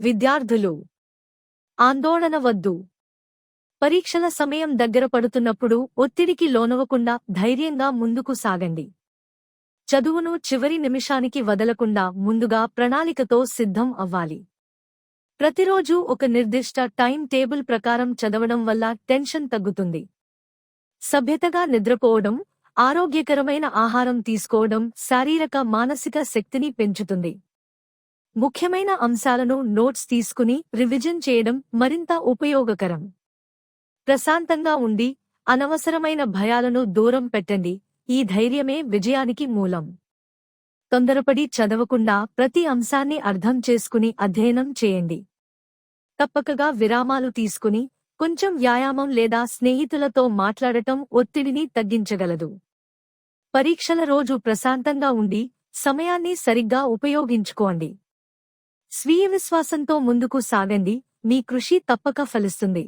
విద్యార్థులు ఆందోళన వద్దు. పరీక్షల సమయం దగ్గర పడుతున్నప్పుడు ఒత్తిడికి లోనవకుండా ధైర్యంగా ముందుకు సాగండి. చదువును చివరి నిమిషానికి వదలకుండా ముందుగా ప్రణాళికతో సిద్ధం అవ్వాలి. ప్రతిరోజూ ఒక నిర్దిష్ట టైం టేబుల్ ప్రకారం చదవడం వల్ల టెన్షన్ తగ్గుతుంది. సభ్యతగా నిద్రపోవడం ఆరోగ్యకరమైన ఆహారం తీసుకోవడం శారీరక మానసిక శక్తిని పెంచుతుంది. ముఖ్యమైన అంశాలను నోట్స్ తీసుకుని రివిజన్ చేయడం మరింత ఉపయోగకరం. ప్రశాంతంగా ఉండి అనవసరమైన భయాలను దూరం పెట్టండి. ఈ ధైర్యమే విజయానికి మూలం. తొందరపడి చదవకుండా ప్రతి అంశాన్ని అర్థం చేసుకుని అధ్యయనం చేయండి. తప్పకగా విరామాలు తీసుకుని కొంచెం వ్యాయామం లేదా స్నేహితులతో మాట్లాడటం ఒత్తిడిని తగ్గించగలదు. పరీక్షల రోజు ప్రశాంతంగా ఉండి సమయాన్ని సరిగ్గా ఉపయోగించుకోండి. స్వీయ విశ్వాసంతో ముందుకు సాగండి. మీ కృషి తప్పక ఫలిస్తుంది.